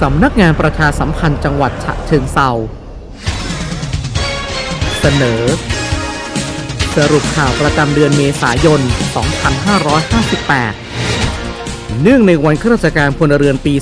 สำนักงานประชาสัมพันธ์จังหวัดฉะเชิงเซาเสนอ สรุปข่าวประจำเดือนเมษายน 2558 เนื่องในวันข้าราชการพลเรือนปี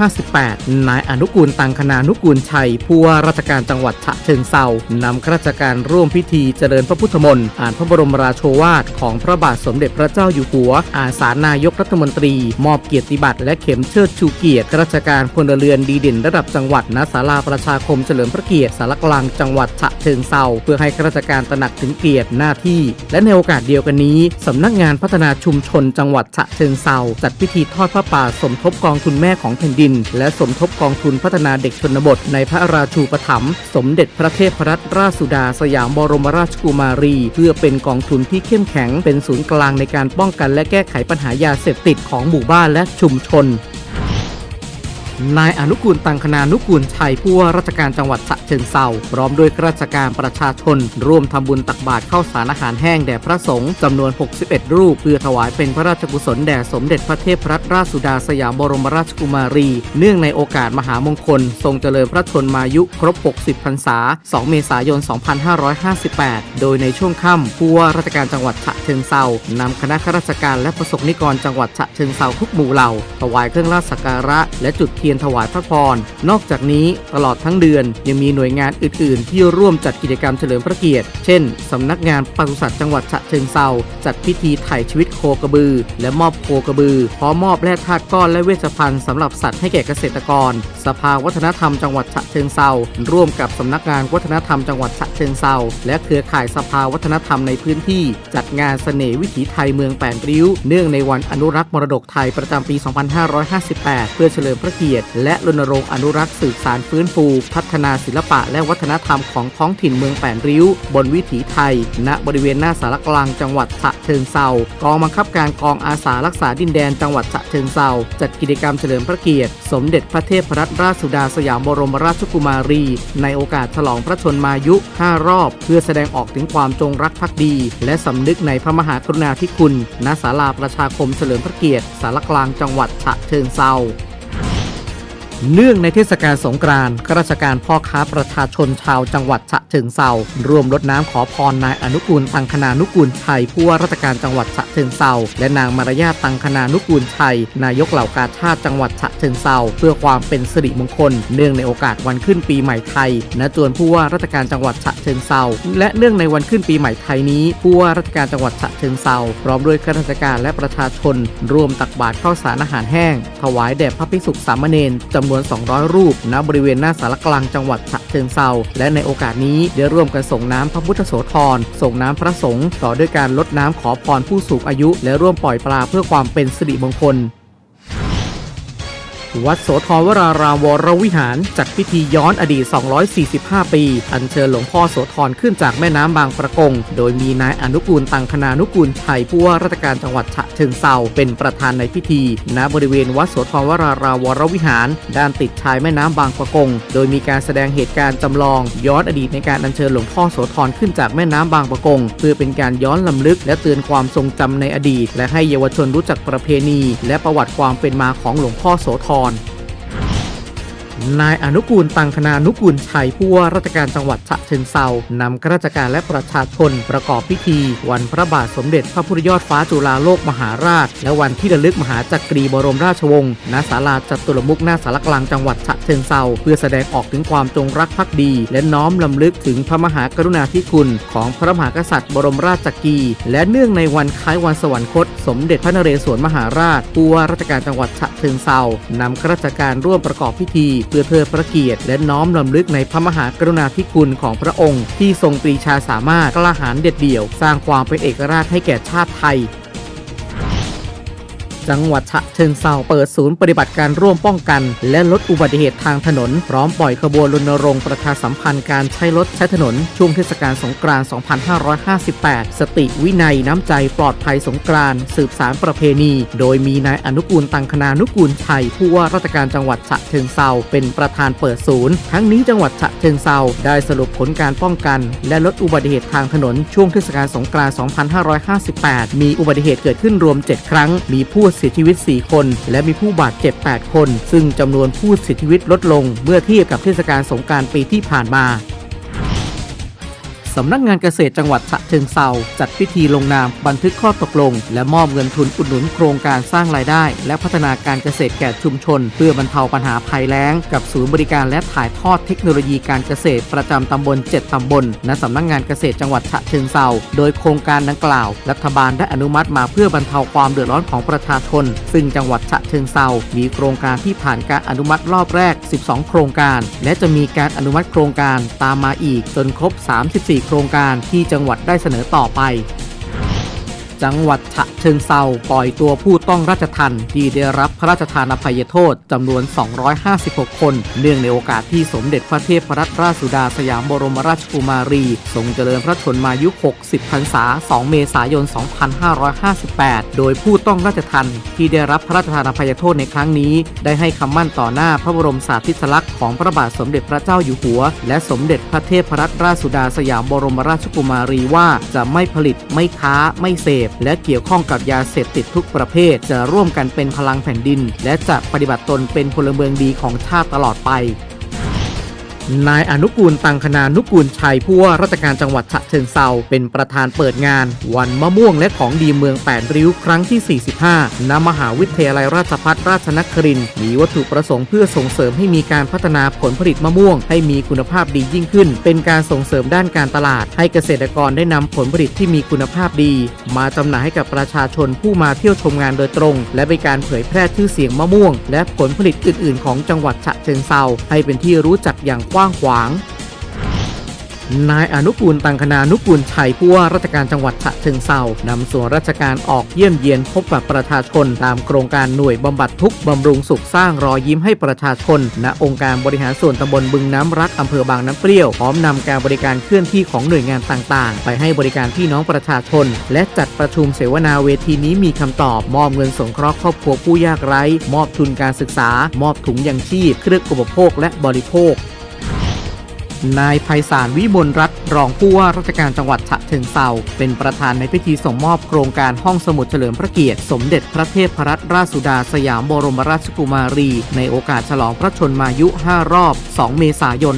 2558 นายอนุกูลตังคณานุกูลชัย ผู้ว่าราชการจังหวัดฉะเชิงเซานำข้าราชการร่วมพิธีเจริญพระพุทธมนต์อ่านพระบรมราโชวาทของพระบาทสมเด็จพระเจ้าอยู่หัว อาสานายกรัฐมนตรี มอบเกียรติบัตรและเข็มเชิดชูเกียรติข้าราชการพลเรือนดีเด่นระดับจังหวัดณศาลาประชาคมเฉลิมพระเกียรติสารกลางจังหวัดฉะเชิงเซาเพื่อให้ข้าราชการตระหนักถึงเกียรติหน้าที่ และในโอกาสเดียวกันนี้สำนักงานพัฒนาชุมชนจังหวัดฉะเชิงเซาจัดพิธีทอดพระป่าสมทบกองทุนแม่ของแผ่นดิน และสมทบกองทุนพัฒนาเด็กชนบท ในพระราชูปถัมภ์สมเด็จพระเทพรัตนราชสุดาสยามบรมราชกุมารี เพื่อเป็นกองทุนที่เข้มแข็งเป็นศูนย์กลางในการป้องกันและแก้ไขปัญหายาเสพติดของหมู่บ้านและชุมชน นายอนุกูลตังคณานุกูลชัยผู้ว่าราชการจังหวัดฉะเชิงเซาพร้อมด้วยข้าราชการประชาชน ร่วมทำบุญตักบาตรข้าวสารอาหารแห้งแด่พระสงฆ์จำนวน 61 รูป เพื่อถวายเป็นพระราชกุศลแด่สมเด็จพระเทพรัตนราชสุดาสยามบรมราชกุมารี เนื่องในโอกาสมหามงคล ทรงเจริญพระชนมายุครบ 60 พรรษา 2 เมษายน 2558 โดยในช่วงค่ำผู้ว่าราชการจังหวัดฉะเชิงเซานำคณะข้าราชการและประสบนิกรจังหวัดฉะเชิงเซาทุกหมู่เหล่าถวายเครื่องราชสักการะและจุดเทีียนถวายพระพร นอกจากนี้ตลอดทั้งเดือนยังมีหน่วยงานอื่น ๆ ที่ร่วมจัดกิจกรรมเฉลิมพระเกียรติ เช่น สำนักงานปศุสัตว์จังหวัดฉะเชิงเซาจัดพิธีไถ่ชีวิตโคกระบือ และมอบโคกระบือ พร้อมมอบแร่ธาตุก้อนและเวชภัณฑ์สำหรับสัตว์ให้แก่เกษตรกร สภาวัฒนธรรมจังหวัดฉะเชิงเซาร่วมกับสำนักงานวัฒนธรรมจังหวัดฉะเชิงเซาและเครือข่ายสภาวัฒนธรรมในพื้นที่ จัดงานเสน่ห์วิถีไทยเมืองแปดริ้ว เนื่องในวันอนุรักษ์มรดกไทยประจำปี 2558 เพื่อเฉลิมพระเกียรติและรณรงค์อนุรักษ์สืบสารฟื้นฟู พัฒนาศิลปะและวัฒนธรรมของท้องถิ่นเมืองแปดริ้ว บนวิถีไทย ณบริเวณหน้าสารกลางจังหวัดฉะเชิงเซากองบังคับการกองอาสารักษาดินแดนจังหวัดฉะเชิงเซาจัดกิจกรรมเฉลิมพระเกียรติ สมเด็จพระเทพรัตนราชสุดาสยามบรมราชกุมารี ในโอกาสฉลองพระชนมายุ 5 รอบ เพื่อแสดงออกถึงความจงรักภักดี และสำนึกในพระมหากรุณาธิคุณณศาลาประชาคมเฉลิมพระเกียรติสารกลางจังหวัดฉะเชิงเซา เนื่องในเทศกาลสงกรานต์ข้าราชการพ่อค้าประชาชนชาวจังหวัดฉะเชิงเซาร่วมรดน้ำขอพรนายอนุกูลตังคณานุกูลชัยผู้ว่าราชการจังหวัดฉะเชิงเซาและนางมารยาตังคณานุกูลชัย นายกเหล่ากาชาติจังหวัดฉะเชิงเซาเพื่อความเป็นสิริมงคล เนื่องในโอกาสวันขึ้นปีใหม่ไทยณจวนผู้ว่าราชการจังหวัดฉะเชิงเซาและเนื่องในวันขึ้นปีใหม่ไทยนี้ผู้ว่าราชการจังหวัดฉะเชิงเซาพร้อมด้วยข้าราชการและประชาชน ร่วมตักบาตรข้าวสารอาหารแห้ง ถวายแด่พระภิกษุสามเณรจำนวน200 รูป ณ บริเวณหน้าสารกลางจังหวัดฉะเชิงเซาและในโอกาสนี้ได้ร่วมกันส่งน้ำพระพุทธโสธร ส่งน้ำพระสงฆ์ ต่อด้วยการลดน้ำขอพรผู้สูงอายุ และร่วมปล่อยปลาเพื่อความเป็นสิริมงคลวัดโสธรวรารามวรวิหาร จัดพิธีย้อนอดีต 245 ปี อัญเชิญหลวงพ่อโสธรขึ้นจากแม่น้ำบางประกง โดยมีนายอนุกูลตังคณานุกูลชัยผู้ว่าราชการจังหวัดฉะเชิงเซาเป็นประธานในพิธี ณ บริเวณวัดโสธรวราราวรวิหาร ด้านติดชายแม่น้ำบางปะกง โดยมีการแสดงเหตุการณ์จำลอง ย้อนอดีตในการอัญเชิญหลวงพ่อโสธรขึ้นจากแม่น้ำบางปะกง เพื่อเป็นการย้อนลำลึกและเตือนความทรงจำในอดีต และให้เยาวชนรู้จักประเพณี และประวัติความเป็นมาของหลวงพ่อโสธร นายอนุกูลตังคณานุกูลชัยผู้ว่าราชการจังหวัดฉะเชิงเซานำข้าราชการและประชาชนประกอบพิธี วันพระบาทสมเด็จพระพุทธยอดฟ้าจุฬาโลกมหาราช และวันที่ระลึกมหาจักรีบรมราชวงศ์ณศาลาจัตุรมุกหน้าสารกลางจังหวัดฉะเชิงเซาเพื่อแสดงออกถึงความจงรักภักดี และน้อมลำลึกถึงพระมหากรุณาธิคุณของพระมหากษัตริย์ บรมราชจักรีและเนื่องในวันคล้ายวันสวรรคต สมเด็จพระนเรศวรมหาราชผู้ว่าราชการจังหวัดฉะเชิงเซานำข้าราชการร่วมประกอบพิธีเพื่อเทิดพระเกียรติและน้อมลำลึกในพระมหากรุณาธิคุณของพระองค์ ที่ทรงปรีชาสามารถกล้าหาญเด็ดเดี่ยว สร้างความเป็นเอกราชให้แก่ชาติไทย จังหวัดฉะเชิงเซาเปิดศูนย์ปฏิบัติการร่วมป้องกัน และลดอุบัติเหตุทางถนน พร้อมปล่อยขบวนรณรงค์ประชาสัมพันธ์การใช้รถใช้ถนน ช่วงเทศกาลสงกรานต์2558 สติวินัยน้ำใจปลอดภัยสงกรานต์สืบสารประเพณี โดยมีนายอนุกูลตังคณานุกูลชัยผู้ว่าราชการจังหวัดฉะเชิงเซาเป็นประธานเปิดศูนย์ ทั้งนี้จังหวัดฉะเชิงเซาได้สรุปผลการป้องกัน และลดอุบัติเหตุทางถนนช่วงเทศกาลสงกรานต์2558 มีอุบัติเหตุเกิดขึ้นรวม 7 ครั้ง มีผู้เสียชีวิต 4 คน และมีผู้บาดเจ็บ 8 คน ซึ่งจำนวนผู้เสียชีวิตลดลงเมื่อเทียบกับเทศกาลสงกรารปีที่ผ่านมา สำนักงานเกษตรจังหวัดฉะเชิงเซาจัดพิธีลงนามบันทึกข้อตกลง และมอบเงินทุนอุดหนุนโครงการสร้างรายได้ และพัฒนาการเกษตรแก่ชุมชน เพื่อบรรเทาปัญหาภัยแล้ง กับศูนย์บริการและถ่ายทอดเทคโนโลยีการเกษตรประจำตำบล 7 ตำบลณสำนักงานเกษตรจังหวัดฉะเชิงเซาโดยโครงการดังกล่าว รัฐบาลได้อนุมัติมาเพื่อบรรเทาความเดือดร้อนของประชาชน ซึ่งจังหวัดฉะเชิงเซามีโครงการที่ผ่านการอนุมัติรอบแรก 12 โครงการ และจะมีการอนุมัติโครงการตามมาอีกจนครบ 34โครงการที่จังหวัดได้เสนอต่อไป จังหวัดฉะ ชิงเซาปล่อยตัวผู้ต้องราชทันที่ได้รับพระราชทานอภัยโทษจำนวน 256 คน เนื่องในโอกาสที่สมเด็จพระเทพรัตนราชสุดาสยามบรมราชกุมารี ทรงเจริญพระชนมายุ 60 พรรษา 2 เมษายน 2558 โดยผู้ต้องราชทันที่ได้รับพระราชทานอภัยโทษในครั้งนี้ ได้ให้คำมั่นต่อหน้าพระบรมสารีริสลักษณ์ของพระบาทสมเด็จพระเจ้าอยู่หัว และสมเด็จพระเทพรัตนราชสุดาสยามบรมราชกุมารีว่าจะไม่ผลิตไม่ค้าไม่เสพและเกี่ยวข้องกับกับยาเสพติดทุกประเภท จะร่วมกันเป็นพลังแผ่นดิน และจะปฏิบัติตนเป็นพลเมืองดีของชาติตลอดไป นายอนุกูลตังคณานุกูลชัยผู้ว่าราชการจังหวัดฉะเชิงเซาเป็นประธานเปิดงาน วันมะม่วงและของดีเมือง8ริ้วครั้งที่ 45 ณ มหาวิทยาลัยราชภัฏราชนครินทร์มีวัตถุประสงค์เพื่อส่งเสริมให้มีการพัฒนาผลผลิตมะม่วง ให้มีคุณภาพดียิ่งขึ้น เป็นการส่งเสริมด้านการตลาด ให้เกษตรกรได้นำผลผลิตที่มีคุณภาพดี มาจำหน่ายให้กับประชาชนผู้มาเที่ยวชมงานโดยตรง และเป็นการเผยแพร่ชื่อเสียงมะม่วง และผลผลิตอื่น ๆ ของจังหวัดฉะเชิงเซาให้เป็นที่รู้จักอย่างว้างขวาง นายอนุกูลตังคณานุกูลชัยผู้ว่าราชการจังหวัดฉะเชิงเซานำส่วนราชการออกเยี่ยมเยียนพบกับประชาชน ตามโครงการหน่วยบำบัดทุกข์บำรุงสุขสร้างรอยยิ้มให้ประชาชน ณองค์การบริหารส่วนตำบลบึงน้ำรักอำเภอบางน้ำเปรี้ยวพร้อมนำการบริการเคลื่อนที่ของหน่วยงานต่างๆ ไปให้บริการพี่น้องประชาชน และจัดประชุมเสวนาเวทีนี้มีคำตอบมอบเงินสงเคราะห์ครอบครัวผู้ยากไร้ มอบทุนการศึกษา มอบถุงยังชีพ เครื่องอุปโภคและบริโภค นายไพศาลวิมลรัตนรองผู้ว่าราชการจังหวัดฉะเชิงเซาเป็นประธานในพิธีส่งมอบโครงการห้องสมุดเฉลิมพระเกียรติ สมเด็จพระเทพรัตนราชสุดาสยามบรมราชกุมารี ในโอกาสฉลองพระชนมายุ 5 รอบ 2 เมษายน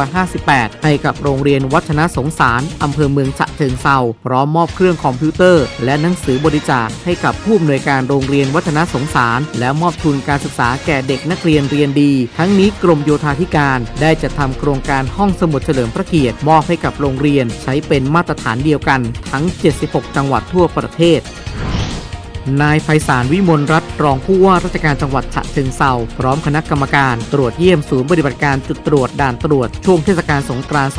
2558 ให้กับโรงเรียนวัฒนสงสาร อำเภอเมืองฉะเชิงเซาพร้อมมอบเครื่องคอมพิวเตอร์ และหนังสือบริจาคให้กับผู้อำนวยการโรงเรียนวัฒนสงสาร และมอบทุนการศึกษาแก่เด็กนักเรียนเรียนดี ทั้งนี้กรมโยธาธิการได้จัดทำโครงการการห้องสมุดเฉลิมพระเกียรติมอบให้กับโรงเรียนใช้เป็นมาตรฐานเดียวกันทั้ง 76 จังหวัดทั่วประเทศนายไพศาลวิมลรัตนรองผู้ว่าราชการจังหวัดฉะเชิงเซาพร้อมคณะกรรมการตรวจเยี่ยมศูนย์ปฏิบัติการจุดตรวจด่านตรวจ ช่วงเทศกาลสงกรานต์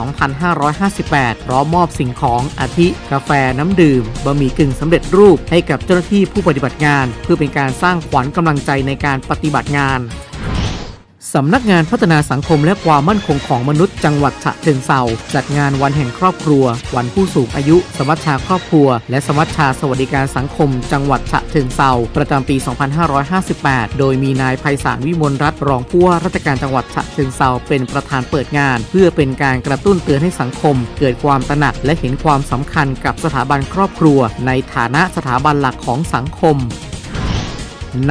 2558 พร้อมมอบสิ่งของอาทิ กาแฟน้ำดื่มบะหมี่กึ่งสำเร็จรูปให้กับเจ้าหน้าที่ผู้ปฏิบัติงาน เพื่อเป็นการสร้างขวัญกำลังใจในการปฏิบัติงาน สำนักงานพัฒนาสังคมและความมั่นคงของมนุษย์จังหวัดฉะเชิงเซาจัดงานวันแห่งครอบครัว วันผู้สูงอายุ สมัชชาครอบครัว และสมัชชาสวัสดิการสังคม จังหวัดฉะเชิงเซาประจำปี 2558 โดยมีนายไพศาลวิมลรัตน์รองผู้ว่าราชการจังหวัดฉะเชิงเซาเป็นประธานเปิดงาน เพื่อเป็นการกระตุ้นเตือนให้สังคม เกิดความตระหนักและเห็นความสำคัญกับสถาบันครอบครัว ในฐานะสถาบันหลักของสังคม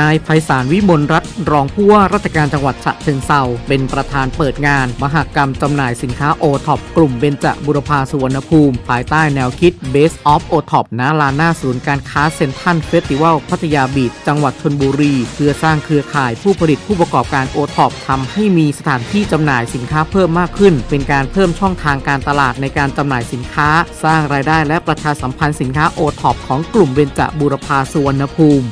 นายไพศาลวิมลรัตน์รองผู้ว่าราชการจังหวัดฉะเชิงเซาเป็นประธานเปิดงาน มหกรรมจำหน่ายสินค้าโอท็อปกลุ่มเบญจบุรพาสุวรรณภูมิ ภายใต้แนวคิด Base of o t o p ณลานหน้าศูนย์การค้าเซ็นทรัลเฟสติวัลพัทยาบีชจังหวัดชนบุรี เพื่อสร้างเครือข่ายผู้ผลิตผู้ประกอบการโอท็อปทำให้มีสถานที่จำหน่ายสินค้าเพิ่มมากขึ้น เป็นการเพิ่มช่องทางการตลาดในการจำหน่ายสินค้า สร้างรายได้และประชาสัมพันธ์สินค้าโอท็อปของกลุ่มเบญจบุรพาสุวรรณภูมิ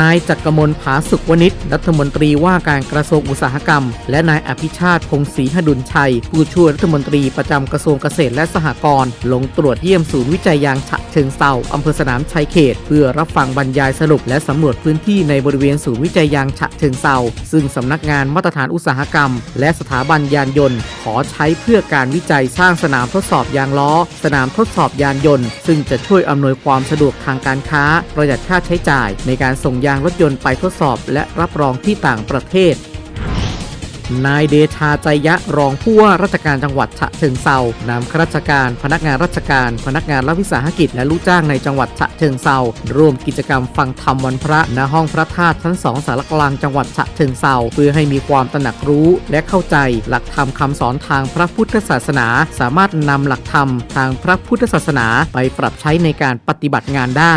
นายจักรมลผาสุขวณิชรัฐมนตรีว่าการกระทรวงอุตสาหกรรม และนายอภิชาติพงศรีหดุลชัย ผู้ช่วยรัฐมนตรีประจำกระทรวงเกษตรและสหกรณ์ลงตรวจเยี่ยมศูนย์วิจัยยางฉะเชิงเซาอำเภอสนามชัยเขต เพื่อรับฟังบรรยายสรุปและสำรวจพื้นที่ในบริเวณศูนย์วิจัยยางฉะเชิงเซาซึ่งสำนักงานมาตรฐานอุตสาหกรรม และสถาบันยานยนต์ ขอใช้เพื่อการวิจัยสร้างสนามทดสอบยางล้อ สนามทดสอบยานยนต์ ซึ่งจะช่วยอำนวยความสะดวกทางการค้า ประหยัดค่าใช้จ่ายในการส่ง่งยางรถยนต์ไปทดสอบและรับรองที่ต่างประเทศ นายเดชาใจยะรองผู้ว่าราชการจังหวัดฉะเชิงเซานำข้าราชการ พนักงานราชการ พนักงานรัฐวิสาหกิจและลูกจ้างในจังหวัดฉะเชิงเซาร่วมกิจกรรมฟังธรรมวันพระณห้องพระธาตุชั้นสองสารกลางจังหวัดฉะเชิงเซาเพื่อให้มีความตระหนักรู้และเข้าใจ หลักธรรมคำสอนทางพระพุทธศาสนา สามารถนำหลักธรรมทางพระพุทธศาสนาไปปรับใช้ในการปฏิบัติงานได้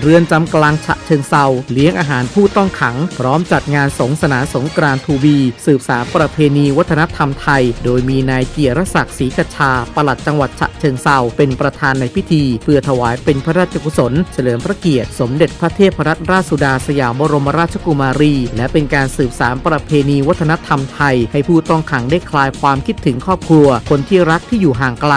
เรือนจำกลางฉะเชิงเซาเลี้ยงอาหารผู้ต้องขัง พร้อมจัดงานสงสนานสงกรานต์ทูบี สืบสารประเพณีวัฒนธรรมไทย โดยมีนายเกียรศักดิ์ศรีกชาปลัดจังหวัดฉะเชิงเซาเป็นประธานในพิธี เพื่อถวายเป็นพระราชกุศล เฉลิมพระเกียรติ สมเด็จพระเทพรัตนราชสุดาสยามบรมราชกุมารี และเป็นการสืบสารประเพณีวัฒนธรรมไทย ให้ผู้ต้องขังได้คลายความคิดถึงครอบครัว คนที่รักที่อยู่ห่างไกล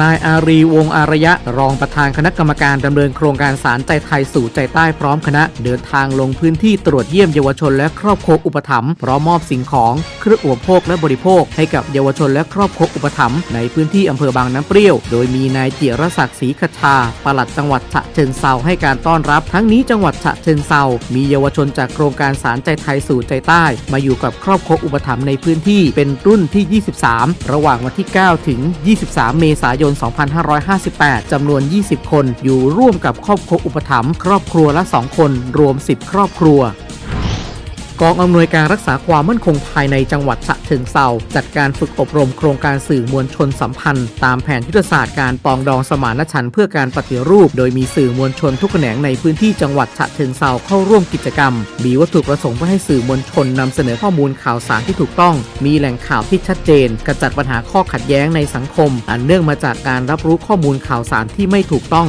นายอารีวงอารยะ รองประธานคณะกรรมการดำเนินโครงการสารใจไทยสู่ใจใต้พร้อมคณะ เดินทางลงพื้นที่ตรวจเยี่ยมเยาวชนและครอบครัวอุปถัมภ์พร้อมมอบสิ่งของ เครื่องอุปโภคและบริโภค ให้กับเยาวชนและครอบครัวอุปถัมภ์ในพื้นที่อำเภอบางน้ำเปรี้ยว โดยมีนายเจียรศักดิ์ศรีคชาปลัดจังหวัดฉะเชิงเซาให้การต้อนรับ ทั้งนี้จังหวัดฉะเชิงเซามีเยาวชนจากโครงการสารใจไทยสู่ใจใต้ มาอยู่กับครอบครัวอุปถัมภ์ในพื้นที่เป็นรุ่นที่ 23 ระหว่างวันที่ 9 ถึง 23 เมษายนายน 2558 จำนวน 20 คน อยู่ร่วมกับครอบครัวอุปถัมภ์ครอบครัวละ 2 คน รวม 10 ครอบครัว กองอำนวยการรักษาความมั่นคงภายในจังหวัดฉะเชิงเซาจัดการฝึกอบรมโครงการสื่อมวลชนสัมพันธ์ ตามแผนยุทธศาสตร์การปองดองสมานฉันท์เพื่อการปฏิรูป โดยมีสื่อมวลชนทุกแขนงในพื้นที่จังหวัดฉะเชิงเซาเข้าร่วมกิจกรรม มีวัตถุประสงค์เพื่อให้สื่อมวลชนนำเสนอข้อมูลข่าวสารที่ถูกต้อง มีแหล่งข่าวที่ชัดเจนกระจัดปัญหาข้อขัดแย้งในสังคม อันเนื่องมาจากการรับรู้ข้อมูลข่าวสารที่ไม่ถูกต้อง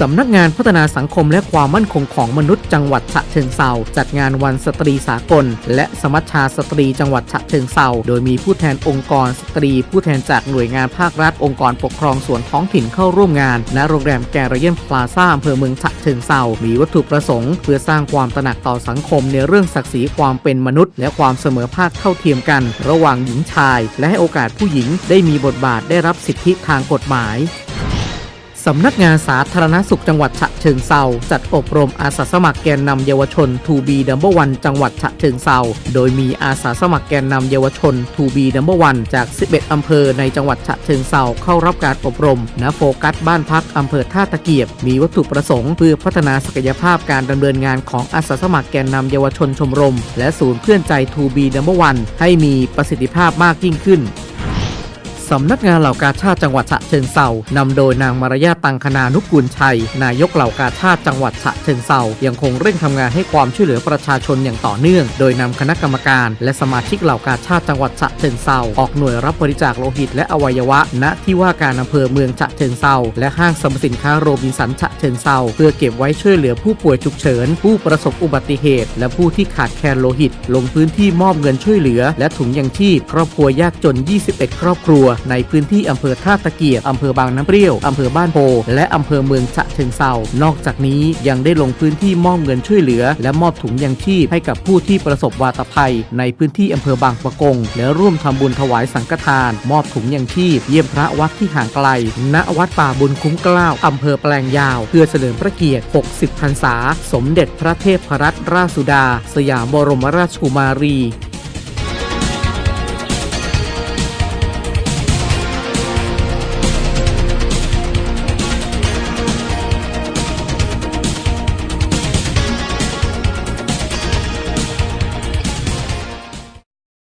สำนักงานพัฒนาสังคมและความมั่นคงของมนุษย์จังหวัดฉะเชิงเซาจัดงานวันสตรีสากล และสมัชชาสตรีจังหวัดฉะเชิงเซาโดยมีผู้แทนองค์กรสตรี ผู้แทนจากหน่วยงานภาครัฐองค์กรปกครองส่วนท้องถิ่นเข้าร่วมงาน ณโรงแรมแกรเยนพลาซ่าอำเภอเมืองฉะเชิงเซามีวัตถุประสงค์ เพื่อสร้างความตระหนักต่อสังคมในเรื่องศักดิ์ศรีความเป็นมนุษย์ และความเสมอภาคเท่าเทียมกัน ระหว่างหญิงชาย และให้โอกาสผู้หญิงได้มีบทบาทได้รับสิทธิทางกฎหมาย สำนักงานสาธารณสุขจังหวัดฉะเชิงเซาจัดอบรมอาสาสมัครแกนนำเยาวชน To be Number One จังหวัดฉะเชิงเซาโดยมีอาสาสมัครแกนนำเยาวชน To be Number One จาก 11 อำเภอในจังหวัดฉะเชิงเซาเข้ารับการอบรมณโฟกัสบ้านพักอำเภอท่าตะเกียบ มีวัตถุประสงค์เพื่อพัฒนาศักยภาพการดำเนินงานของอาสาสมัครแกนนำเยาวชนชมรม และศูนย์เพื่อนใจ To be Number One ให้มีประสิทธิภาพมากยิ่งขึ้น สำนักงานเหล่ากาชาติจังหวัดฉะเชิงเซานำโดยนางมารยาตังคณานุกูลชัย นายกเหล่ากาชาติจังหวัดฉะเชิงเซายังคงเร่งทำงานให้ความช่วยเหลือประชาชนอย่างต่อเนื่อง โดยนำคณะกรรมการ และสมาชิกเหล่ากาชาติจังหวัดฉะเชิงเซาออกหน่วยรับบริจาคโลหิตและอวัยวะ ณที่ว่าการอำเภอเมืองฉะเชิงเซาและห้างสรรพสินค้าโรบินสันฉะเชิงเซาเพื่อเก็บไว้ช่วยเหลือผู้ป่วยฉุกเฉิน ผู้ประสบอุบัติเหตุ และผู้ที่ขาดแคลนโลหิต ลงพื้นที่มอบเงินช่วยเหลือ และถุงยังชีพครอบครัวยากจน 21 ครอบครัวในพื้นที่อำเภอท่าตะเกียบอำเภอบางน้ำเปรี้ยวอำเภอบ้านโพและอำเภอเมืองฉะเชิงเซานอกจากนี้ยังได้ลงพื้นที่มอบเงินช่วยเหลือ และมอบถุงยังชีพให้กับผู้ที่ประสบวาตภัย ในพื้นที่อำเภอบางปะกง และร่วมทำบุญถวายสังฆทาน มอบถุงยังชีพ เยี่ยมพระวัดที่ห่างไกล ณ วัดป่าบุญคุ้มเกล้าอำเภอแปลงยาว เพื่อเฉลิมพระเกียรติ 60 พรรษา สมเด็จพระเทพรัตนราชสุดา สยามบรมราชกุมารี